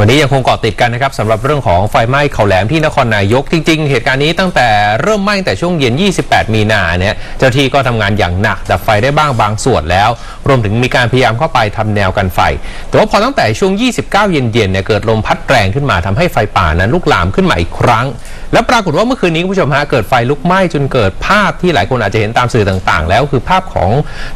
วันนี้ยังคงเกาะติดกันนะครับสำหรับเรื่องของไฟไหม้เขาแหลมที่นครนายกจริง ๆ เหตุการณ์นี้ตั้งแต่เริ่มไหม้แต่ช่วงเย็น 28 มีนาเนี่ยเจ้าที่ก็ทำงานอย่างหนักดับไฟได้บ้างบางส่วนแล้ว รวมถึงมีการพยายามเข้าไปทำแนวกันไฟ แต่ว่าพอตั้งแต่ช่วง 29 เย็นๆเนี่ยเกิดลมพัดแรงขึ้นมาทำให้ไฟป่านั้นลุกลามขึ้นมาอีกครั้งแล้วปรากฏว่าเมื่อคืนนี้คุณผู้ชมฮะเกิดไฟลุกไหม้จนเกิดภาพที่หลายคนอาจจะเห็นตามสื่อต่างๆ แล้วคือภาพของ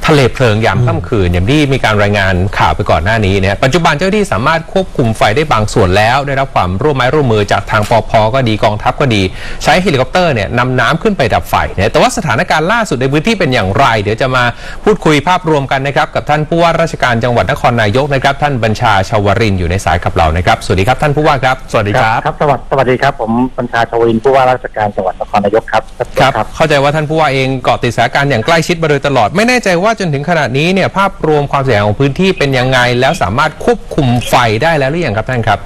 ทะเลเพลิงยามค่ำคืนอย่างที่มีการรายงานข่าวไปก่อนหน้านี้เนี่ยปัจจุบันเจ้าหน้าที่สามารถควบคุมไฟได้บางส่วนแล้วได้รับความร่วมไม้ร่วมมือจากทางปพก็ดีกองทัพก็ดี ใช้เฮลิคอปเตอร์เนี่ยนำน้ำขึ้นไปดับไฟเนี่ยแต่ว่าสถานการณ์ล่าสุดในพื้นที่เป็นอย่างไร เดี๋ยวจะมาพูดคุยภาพรวมกันนะครับกับท่านผู้ว่าราชการจังหวัดนครนายกนะครับท่านบัญชาชาวรินอยู่ในสายกับเรานะครับสวัสดีครับท่านผู้ว่าครับสวัสดีครับครับสวัสดีครับผมปัญชาชวนผู้ว่าราชการจังหวัดนครนายกครับครับ เข้าใจว่าท่านผู้ว่าเองเกาะติดสถานการณ์อย่างใกล้ชิดมาโดยตลอด ไม่แน่ใจว่าจนถึงขณะนี้เนี่ยภาพรวมความเสียหายของพื้นที่เป็นยังไง แล้วสามารถควบคุมไฟได้แล้วหรือยังครับท่านครับ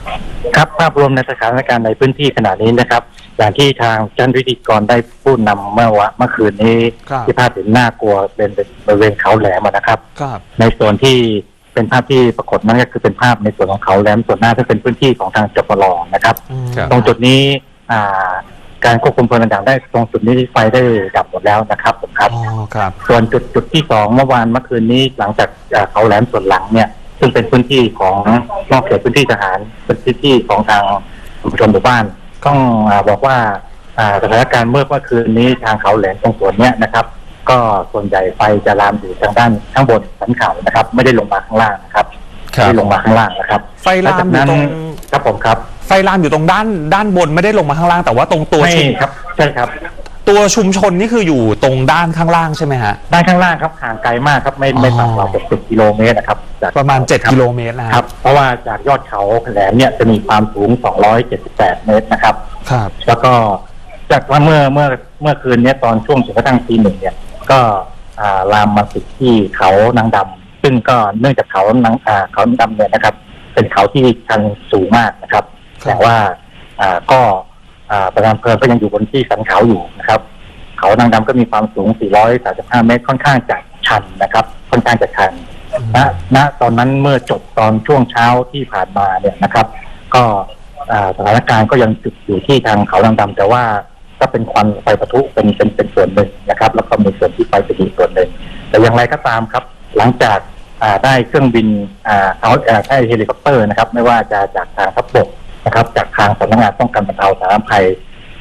ครับภาพรวมในสถานการณ์ในพื้นที่ขณะนี้นะครับอย่างที่ทางท่านพิธีกรได้พูดนำเมื่อวะเมื่อคืนนี้ครับที่ภาพเห็นน่ากลัวเป็นเป็นบริเวณเขาแหลมอะนะครับ ครับในส่วนที่เป็นภาพที่ปรากฏนั่นก็คือเป็นภาพในส่วนของเขาแหลมส่วนหน้าที่งเป็นพื้นที่ของทางจปรนะครับครับ ตรงจุดนี้อ่า การควบคุมเพลิงต่างๆได้ตรงจุดนี้ไฟได้ดับหมดแล้วนะครับผมครับ อ๋อครับ ส่วนจุดจุดที่สองเมื่อวานเมื่อคืนนี้หลังจากเอ่อเขาแหลมส่วนหลังเนี่ยซึ่งเป็นพื้นที่ของนอกเขตพื้นที่ทหารเป็นพื้นที่ของทางชุมชนหมู่บ้านต้องอาบอกว่าอ่าสถานการณ์เมื่อเมื่อคืนนี้ทางเขาแหลมตรงส่วนเนี้ยนะครับ ก็ส่วนใหญ่ไฟจะลามอยู่ทางด้านข้างบนสันเขานะครับ ไม่ได้ลงมาข้างล่างนะครับไม่ได้ลงมาข้างล่างนะครับไฟลามหลังจากนั้นอยู่ตรง ครับผมครับไฟลามอยู่ตรงด้านด้านบนไม่ได้ลงมาข้างล่างแต่ว่าตรงตัวไม่ชุมครับใช่ครับตัวชุมชนนี่คืออยู่ตรงด้านข้างล่างใช่ไหมฮะ ด้านข้างล่างครับห่างไกลมากครับไม่ไม่ต่ำกว่าอ๋อ60กิโลเมตรนะครับจากประมาณค7บกิโลเมตรนะฮะครับเพราะว่าจากยอดเขาแหลมเนี่ยจะมีความสูง 278 เมตรนะครับ ครับ แล้วก็จากว่าเมื่อเมื่อเมื่อคืนเนี้ยตอนช่วงถึงกระทั่งตีหนึ่งเนี่ย ก็อ่าลามมาติดที่เขานางดำซึ่งก็เนื่องจากเขานางอ่าเขานางดำเนี่ยนะครับ เป็นเขาที่ชันสูงมากนะครับ ครับ แต่ว่าอ่าก็อ่าประธานเพลิงก็ยังอยู่บนที่สันเขาอยู่นะครับ เขานางดำก็มีความสูง 435 เมตรค่อนข้างจะชันนะครับ ค่อนข้างจะชัน ณณตอนนั้นเมื่อจบตอนช่วงเช้าที่ผ่านมาเนี่ยนะครับ ก็อ่าสถานการณ์ก็ยังจุดอยู่ที่ทางเขาลังดำแต่ว่าก็เป็นควันไฟปะทุเป็นเป็นเป็นส่วนหนึ่งนะครับ แล้วก็มีส่วนที่ไฟไปอีกส่วนหนึ่งแต่อย่างไรก็ตามครับ หลังจากอ่า ได้เครื่องบินอ่าเอาอ่าได้เฮลิคอปเตอร์นะครับ ไม่ว่าจะจากทางทัพบกนะครับ จากทางสำนักงานป้องกันบรรเทาสาธารณภัย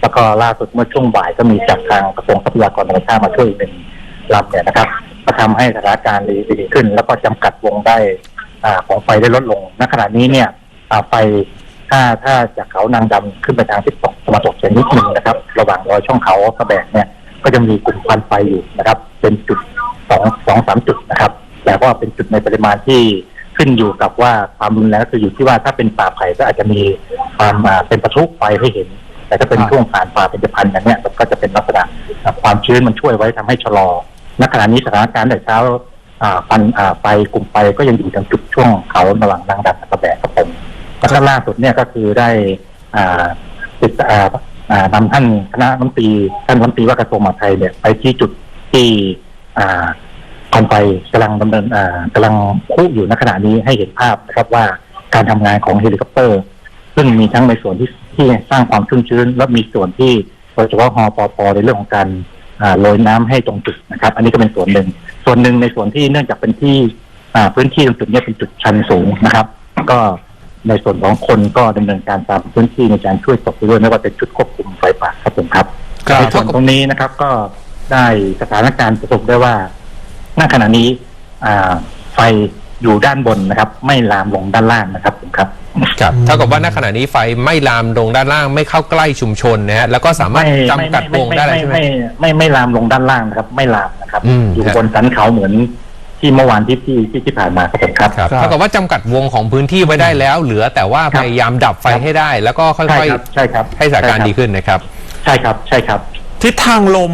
แล้วก็ล่าสุดเมื่อช่วงบ่ายก็มีจากทางกระทรวงทรัพยากรธรรมชาติมาช่วยอีกหนึ่งลำเนี่ยนะครับก็ทำให้สถานการณ์ดีดีขึ้น แล้วก็จำกัดวงได้อ่าของไฟได้ลดลงณขณะนี้เนี่ยอ่าไฟถ้าถ้าจากเขานางดำขึ้นไปทางทิศตกตะวันตกเฉียงนิดนึงนะครับ ระหว่างรอยช่องเขากระแบกเนี่ย ก็จะมีกลุ่มควันไฟอยู่นะครับ เป็นจุดสองสองสามจุดนะครับ แต่ว่าเป็นจุดในปริมาณที่ขึ้นอยู่กับว่าความรุนแรงก็คืออยู่ที่ว่าถ้าเป็นป่าไผ่ก็อาจจะมีความอ่าเป็นประทุไฟให้เห็น แต่ถ้าเป็นครับช่วงผ่านป่าเป็นพันธุ์อย่างเนี้ยมันก็จะเป็นลักษณะอ่าความชื้นมันช่วยไว้ทำให้ชะลอณขณะนี้สถานการณ์แต่เช้าอ่าฟันอ่าไฟกลุ่มไฟก็ยังอยู่ทางจุดช่วงเขาระหว่างนางดับกับกระแบกครับผมแล้วก็ล่าสุดเนี่ยก็คือได้อ่าติดอ่าอ่านำท่านคณะรัฐมนตรีท่านรัฐมนตรีว่าการกระทรวงมหาดไทยเนี่ยไปที่จุดที่อ่า ควันไฟกำลังดำเนินอ่ากำลังคุอยู่ณขณะนี้ให้เห็นภาพนะครับว่าการทำงานของเฮลิคอปเตอร์ ซึ่งมีทั้งในส่วนที่ที่สร้างความชุ่มชื้น และมีส่วนที่โดยเฉพาะฮอปอปในเรื่องของการอ่าโรยน้ำให้ตรงจุดนะครับ อันนี้ก็เป็นส่วนหนึ่ง ส่วนหนึ่งในส่วนที่เนื่องจากเป็นที่อ่าพื้นที่ตรงจุดเนี้ยเป็นจุดชันสูงนะครับ ก็ในส่วนของคนก็ดำเนินการตามพื้นที่ในการช่วยตกไปด้วยไม่ว่าเป็นชุดควบคุมไฟป่าครับผมครับครับในส่วนตรงนี้นะครับก็ได้สถานการณ์สรุปได้ว่า ณขณะนี้อ่าไฟอยู่ด้านบนนะครับ ไม่ลามลงด้านล่างนะครับผมครับครับเท่ากับว่าณขณะนี้ไฟไม่ลามลงด้านล่างไม่เข้าใกล้ชุมชนนะฮะแล้วก็สามารถจำกัดวงได้แล้วใช่ไหมไม่ไม่ไม่ลามลงด้านล่างนะครับ ไม่ลามนะครับอืมอยู่ครับบนสันเขาเหมือนที่เมื่อวานที่ที่ที่ที่ผ่านมาครับผมครับครับครับเท่ากับว่าจำกัดวงของพื้นที่ไว้ได้แล้ว เหลือแต่ว่าครัพบยายามดับไฟให้ได้ แล้วก็ค่ใช่อยครับใช่ครับๆให้สถานการณ์ดีขึ้นนะครับ ใช่ครับใช่ครับ ทิศทางลม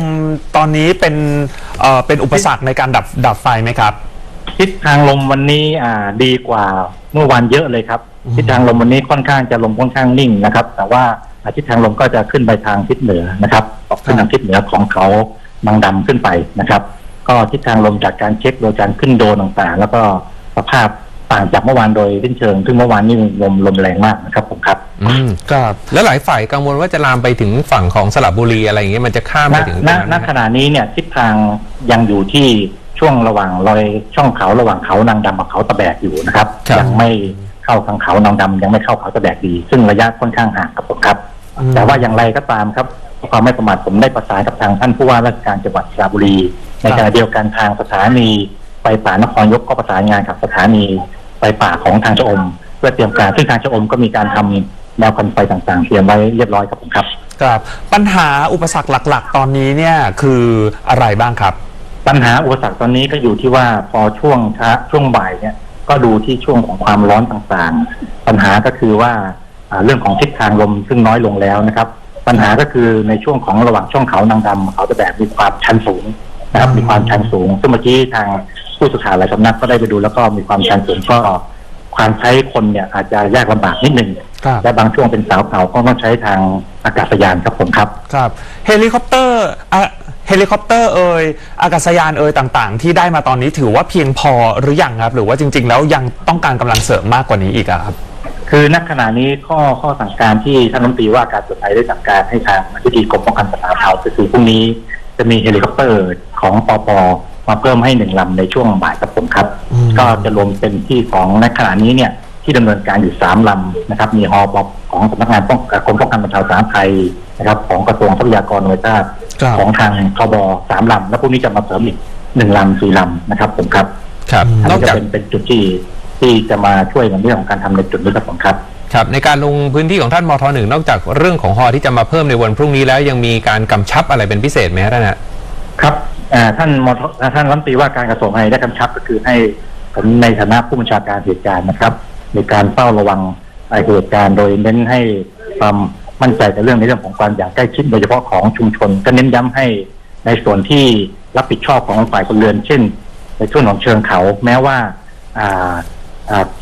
ตอนนี้เป็นเอ่อเป็นอุปสรรคในการดับดับไฟไหมครับ ทิศทางลมวันนี้อ่าดีกว่าเมื่อวานเยอะเลยครับ อืม ทิศทางลมวันนี้ค่อนข้างจะลมค่อนข้างนิ่งนะครับ แต่ว่าอ่าทิศทางลมก็จะขึ้นไปทางทิศเหนือนะครับออกขึ้นทางทิศเหนือของเขานางดำขึ้นไปนะครับ ก็ทิศทางลมจากการเช็คโดยการขึ้นโดรนต่างๆ แล้วก็สภาพต่างจากเมื่อวานโดยสิ้นเชิงซึ่งเมื่อวานนี่ลมลมแรงมากนะครับผมครับ อืมครับแล้วหลายฝ่ายกังวลว่าจะลามไปถึงฝั่งของสระบุรีอะไรอย่างเงี้ยมันจะข้ามณไปถึงตรงณนั้นณไหมขฮะณะนี้เนี่ยทิศทางยังอยู่ที่ช่วงระหว่างรอยช่องเขาระหว่างเขานางดำกับเขาตะแบกอยู่นะครับยังไม่เข้าทางเขานางดำยังไม่เข้าเขาตะแบกดี ซึ่งระยะค่อนข้างห่างครับผมครับ อืม แต่ว่าอย่างไรก็ตามครับความไม่ประมาทผมได้ประสานกับทางท่านผู้ว่าราชการจังหวัดสระบุรี ในขณะเดียวกันทางสถานีไฟป่านครยกก็ประสานงานกับสถานีไฟป่าของทางชะอม เพื่อเตรียมการซึ่งทางชะอมก็มีการทำ แนวกันไฟต่างๆ เตรียมไว้เรียบร้อยครับผมครับ ครับ ปัญหาอุปสรรคหลัก ๆ ตอนนี้เนี่ยคืออะไรบ้างครับ ปัญหาอุปสรรคตอนนี้ก็อยู่ที่ว่าพอช่วงเช้าช่วงบ่ายเนี่ยก็ดูที่ช่วงของความร้อนต่างๆ ปัญหาก็คือว่าอ่าเรื่องของทิศทางลมซึ่งน้อยลงแล้วนะครับ ปัญหาก็คือในช่วงของระหว่างช่องเขานางดำเขาจะแบบมีความชันสูงนะครับอืมมีความชันสูง ซึ่งเมื่อกี้ทางผู้สื่อข่าวหลายสำนักก็ได้ไปดูแล้วก็มีความชันสูงก็ความใช้คนเนี่ยอาจจะยากลำบากนิดนึง ครับ และบางช่วงเป็นสาวเขาก็ต้องใช้ทางอากาศยานครับผมครับ ครับเฮลิคอปเตอร์อะเฮลิคอปเตอร์เอ่ยอากาศยานเอ่ยต่างๆ ที่ได้มาตอนนี้ถือว่าเพียงพอหรือยังครับ หรือว่าจริง ๆ แล้วยังต้องการกำลังเสริมมากกว่านี้อีกอะครับ คือณขณะนี้ข้อข้อสั่งการที่ท่านรัฐมนตรีว่าการสุดท้ายได้สั่งการให้ทางอธิบดีกรมป้องกันปัญหาเผาคือพรุ่งนี้ จะมีเฮลิคอปเตอร์ของปปมาเพิ่มให้หนึ่งลำในช่วงบ่ายครับผมครับ อืม ก็จะรวมเป็นที่ของณขณะนี้เนี่ย ที่ดำเนินการอยู่สามลำนะครับ มีฮอปของสำนักงานป้องกรมป้องกันบรรเทาสาธารณภัยนะครับ ของกระทรวงทรัพยากรธรรมชาติครับของทางทบสามลำแล้วพรุ่งนี้จะมาเสริมอีกหนึ่งลำสี่ลำนะครับ ผมครับครับอืมอันนอนี้กจากจะเป็นเป็นจุดที่ที่จะมาช่วยในเรื่องของการทำในจุดนี้ครับผมครับครับในการลงพื้นที่ของท่านมทหนึ่งนอกจากเรื่องของฮอที่จะมาเพิ่มในวันพรุ่งนี้แล้วยังมีการกำชับอะไรเป็นพิเศษไหมฮะท่านฮะครับอ่าท่านมทท่านรัฐมนตรีว่าการกระทรวงให้ได้กำชับก็คือให้ผมในฐานะผู้บัญชาการเหตุการณ์นะครับ ในการเฝ้าระวังเหตุการณ์โดยเน้นให้ความมั่นใจในเรื่องในเรื่องของความอย่างใกล้ชิดโดยเฉพาะของชุมชน ก็เน้นย้ำให้ในส่วนที่รับผิดชอบของฝ่ายคนเรือน เช่น ในช่วงของเชิงเขา แม้ว่า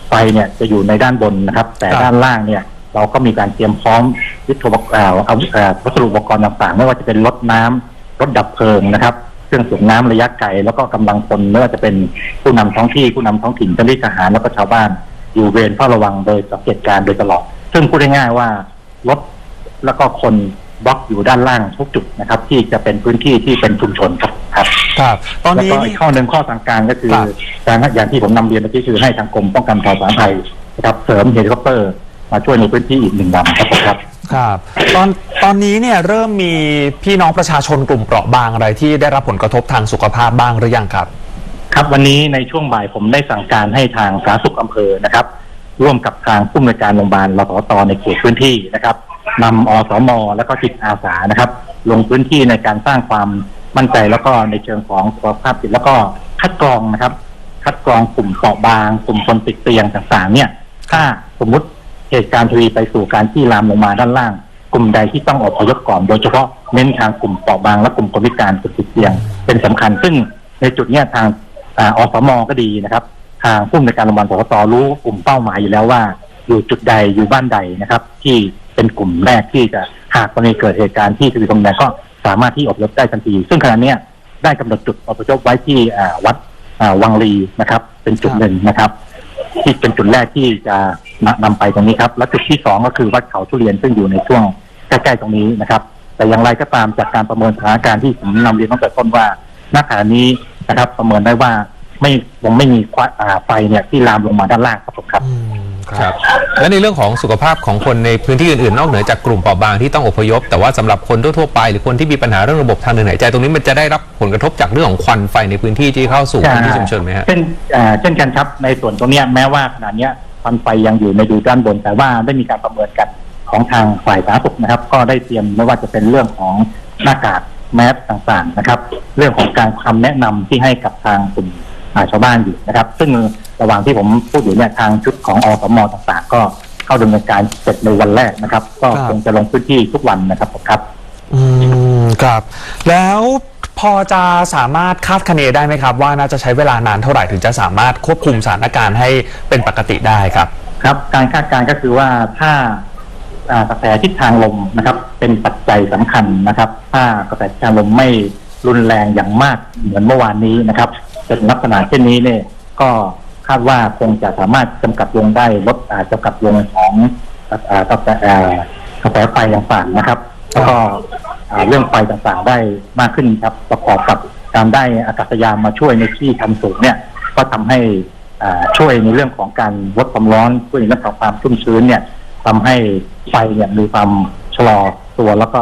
ไฟเนี่ยจะอยู่ในด้านบนนะครับ แต่ด้านล่างเนี่ยเราก็มีการเตรียมพร้อมยุทธปกรณ์อ่าเอาอ่าวัสดุอุปกรณ์ต่างๆ ไม่ว่าจะเป็นรถน้ำรถดับเพลิงนะครับเครื่องสูบน้ำระยะไกลแล้วก็กำลังพลไม่ว่าจะเป็นผู้นำท้องที่ผู้นำท้องถิ่นเจ้าหน้าที่ทหารแล้วก็ชาวบ้าน อยู่เวรเฝ้าระวังโดยสังเกตการณ์โดยตลอด ซึ่งพูดง่ายๆว่ารถแล้วก็คนบล็อกอยู่ด้านล่างทุกจุดนะครับ ที่จะเป็นพื้นที่ที่เป็นชุมชนครับครับครับ ตอนแล้วนี้ก็อีกข้อหนึ่งข้อสั่งการก็คือครับ การอย่างที่ผมนำเรียนเมื่อกี้คือให้ทางกรมป้องกันข่าวสารภัยนะครับเสริมเฮลิคอปเตอร์มาช่วยในพื้นที่อีกหนึ่งลำครับผมครับ ครับตอนตอนนี้เนี่ยเริ่มมีพี่น้องประชาชนกลุ่มเปราะบางอะไรที่ได้รับผลกระทบทางสุขภาพบ้างหรือยังครับ ครับวันนี้ในช่วงบ่ายผมได้สั่งการให้ทางสาธารณสุขอำเภอนะครับ ร่วมกับทางผู้อำนวยการโรงพยาบาลรสตในเขตพื้นที่นะครับนำอสมและก็จิตอาสานะครับ ลงพื้นที่ในการสร้างความมั่นใจแล้วก็ในเชิงของสุขภาพจิตแล้วก็คัดกรองนะครับ คัดกรองกลุ่มเปราะบางกลุ่มคนติดเตียงต่างๆ เนี่ย ถ้าสมมุติเหตุการณ์ทวีไปสู่การที่ลามลงมาด้านล่าง กลุ่มใดที่ต้องออกพยพก่อนโดยเฉพาะเน้นทางกลุ่มเปราะบางและกลุ่มคนพิการติดเตียงเป็นสำคัญ ซึ่งในจุดเนี้ยทาง อาอสมก็ดีนะครับ ทางผู้อำนการโรงพยาบาลปตรู้กลุ่มเป้าหมายอยู่แล้วว่า อยู่จุดใดอยู่บ้านใดนะครับ ที่เป็นกลุ่มแรกที่จะหากกรณีเกิดเหตุการณ์ที่ทวีตรงนั้นก็สามารถที่อพยพได้ทันที ซึ่งขณะนี้ได้กำหนดจุดอพยพไว้ที่วัดวังลีนะครับ เป็นจุดหนึ่งนะครับที่เป็นจุดแรกที่จะนำนำไปตรงนี้ครับ และจุดที่สองก็คือวัดเขาทุเรียนซึ่งอยู่ในช่วงใกล้ๆตรงนี้นะครับ แต่อย่างไรก็ตามจากการประเมินสถานการณ์ที่ผมนำเรียนตั้งแต่ต้นว่าณขณะนี้ นะครับ ประเมินได้ว่าไม่ยังไม่มีควะอ่าไฟเนี่ยที่ลามลงมาด้านล่างครับผมครับ อืมครับ และในเรื่องของสุขภาพของคนในพื้นที่อื่นๆ นอกเหนือจากกลุ่มเปราะบางที่ต้องอพยพ แต่ว่าสำหรับคนทั่วๆไป หรือคนที่มีปัญหาเรื่องระบบทางเดินหายใจตรงนี้มันจะได้รับผลกระทบจากเรื่องของควันไฟในพื้นที่ที่เข้าสู่พื้นที่ชุมชนไหมฮะ เช่นอ่าเช่นกันครับ ในส่วนตรงเนี้ยแม้ว่าขณะเนี้ยควันไฟยังอยู่ในดูด้านบน แต่ว่าได้มีการประเมินกันของทางฝ่ายสาธารณสุขนะครับ ก็ได้เตรียมไม่ว่าจะเป็นเรื่องของหน้ากาก แมสต่างๆนะครับ เรื่องของการคำแนะนำที่ให้กับทางกลุ่มอ่าชาวบ้านอยู่นะครับ ซึ่งระหว่างที่ผมพูดอยู่เนี่ยทางชุดของอสมต่างๆ ก็เข้าดำเนินการเสร็จในวันแรกนะครับ ก็ครับคงจะลงพื้นที่ทุกวันนะครับผมครับ อืมครับ แล้วพอจะสามารถคาดคะเนได้ไหมครับ ว่าน่าจะใช้เวลานานเท่าไหร่ถึงจะสามารถควบคุมสถานการณ์ให้เป็นปกติได้ครับ ครับ การคาดการณ์ก็คือว่าถ้าอ่ากระแสทิศทางลมนะครับ เป็นปัจจัยสำคัญนะครับ ถ้ากระแสทิศทาลมไม่รุนแรงอย่างมากเหมือนเมื่อวานนี้นะครับเป็นลักษณะเช่นนี้เนี่ย ก็คาดว่าคงจะสามารถจำกัดวงได้ลดอาจำกัดวงของกระแสอ่ากระแสไฟต่างๆนะครับ แล้วก็เรื่องไฟต่างๆได้มากขึ้นครับ ประกอบกับการได้อากาศยานมาช่วยในที่ชันสูงเนี่ย ก็ทำให้ช่วยในเรื่องของการลดความร้อนช่วยในเรื่องของความชุ่มชื้นเนี่ยทำให้ไฟเนี่ยมีความชะลอ ตัวแล้วก็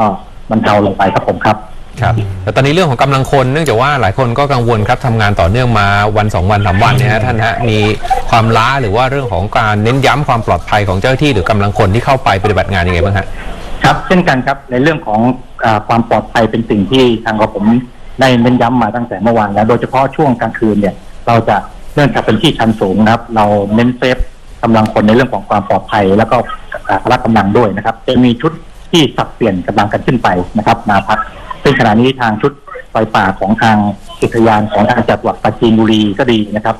บรรเทาลงไปครับผมครับ ครับแต่ตอนนี้เรื่องของกำลังคนเนื่องจากว่าหลายคนก็กังวลครับทำงานต่อเนื่องมาวันสองวันสามวันเนี่ยฮะท่านฮะมีความล้าหรือว่าเรื่องของการเน้นย้ำความปลอดภัยของเจ้าหน้าที่หรือกำลังคนที่เข้าไปปฏิบัติงานยังไงบ้างฮะ ครับเช่นกันครับในเรื่องของอาความปลอดภัยเป็นสิ่งที่ทางกรผมได้เน้นย้ำมาตั้งแต่เมื่อวานแล้ว โดยเฉพาะช่วงกลางคืนเนี่ย เราจะเนื่องจากเป็นที่ชันสูงนะครับ เราเน้นเซฟกำลังคนในเรื่องของความปลอดภัย แล้วก็อ่าพละกำลังด้วยนะครับ จะมีชุด ที่สับเปลี่ยนกำลังกันขึ้นไปนะครับมาพักซึ่งขณะนี้ทางชุดไฟป่าของทางอุทยานของทางจังหวัดปราจีนบุรีก็ดีนะครับ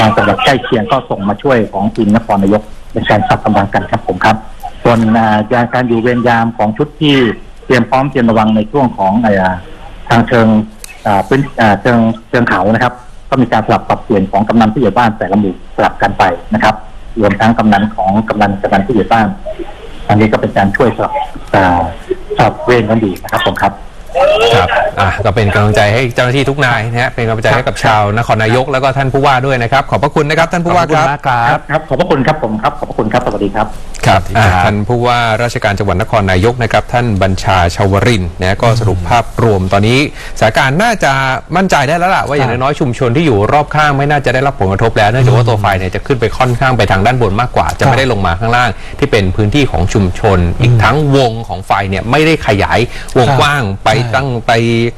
ทางจังหวัดใกล้เคียงก็ส่งมาช่วยของทีมนครนายกเป็นการสับกำลังกันครับผมครับ ส่วนอ่าการอยู่เวรยามของชุดที่เตรียมพร้อมเตรียมระวังในช่วงของอทางเชิงพื้นเชิงเชิงเขานะครับ ก็มีการสลับปรับเปลี่ยนของกำนันผู้ใหญ่บ้านแต่ละหมู่สลับกันไปนะครับ รวมทั้งกำนันของกำนันกำนันผู้ใหญ่บ้าน อันนี้ก็เป็นการช่วยสลับอ่าสลับเวรกันดีนะครับผมครับครับอะก็เป็นกำลังใจให้เจ้าหน้าที่ทุกนายนะฮะเป็นกำลังใจให้กับชาวนครนายกแล้วก็ท่านผู้ว่าด้วยนะครับ ขอบพระคุณนะครับท่านผู้ว่าขอบคคุณรับมากครับ ครับ ขอบพระคุณครับผมครับ ขอบพระคุณครับ สวัสดีครับ ครับสวัสดีครับอะท่านผู้ว่าราชการจังหวัดนครนายกนะครับ ท่านบัญชาชาวรินทร์นะก็สรุปภาพรวมตอนนี้สถานการณ์น่าจะมั่นใจได้แล้วล่ะว่าอย่างน้อยๆชุมชนที่อยู่รอบข้างไม่น่าจะได้รับผลกระทบแล้วเนื่องจากว่าตัวไฟเนี่ยจะขึ้นไปค่อนข้างไปทางด้านบนมากกว่า จะไม่ได้ลงมาข้างล่าง ที่เป็นพื้นที่ของชุมชน อีกทั้งวงของไฟเนี่ยไม่ได้ขยายวงกว้างไปใช่ตั้งไป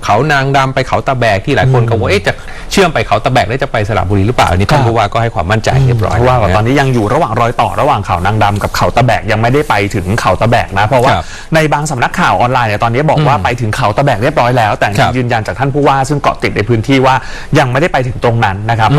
เขานางดำไปเขาตะแบกที่หลายคนกังวลเอ๊ะจะเชื่อมไปเขาตะแบกแล้วจะไปสระบุรีหรือเปล่าอันนี้ท่านผู้ว่าก็ให้ความมั่นใจเรียบร้อยเพราะว่าแบบนะตอนนี้ยังอยู่ระหว่างรอยต่อระหว่างเขานางดำกับเขาตะแบกยังไม่ได้ไปถึงเขาตะแบกนะ เพราะว่าครับในบางสำนักข่าวออนไลน์เนี่ยตอนนี้บอกว่าอืมไปถึงเขาตะแบกเรียบร้อยแล้ว แต่ครับ ยืนยันจากท่านผู้ว่าซึ่งเกาะติดในพื้นที่ว่ายังไม่ได้ไปถึงตรงนั้นนะครับ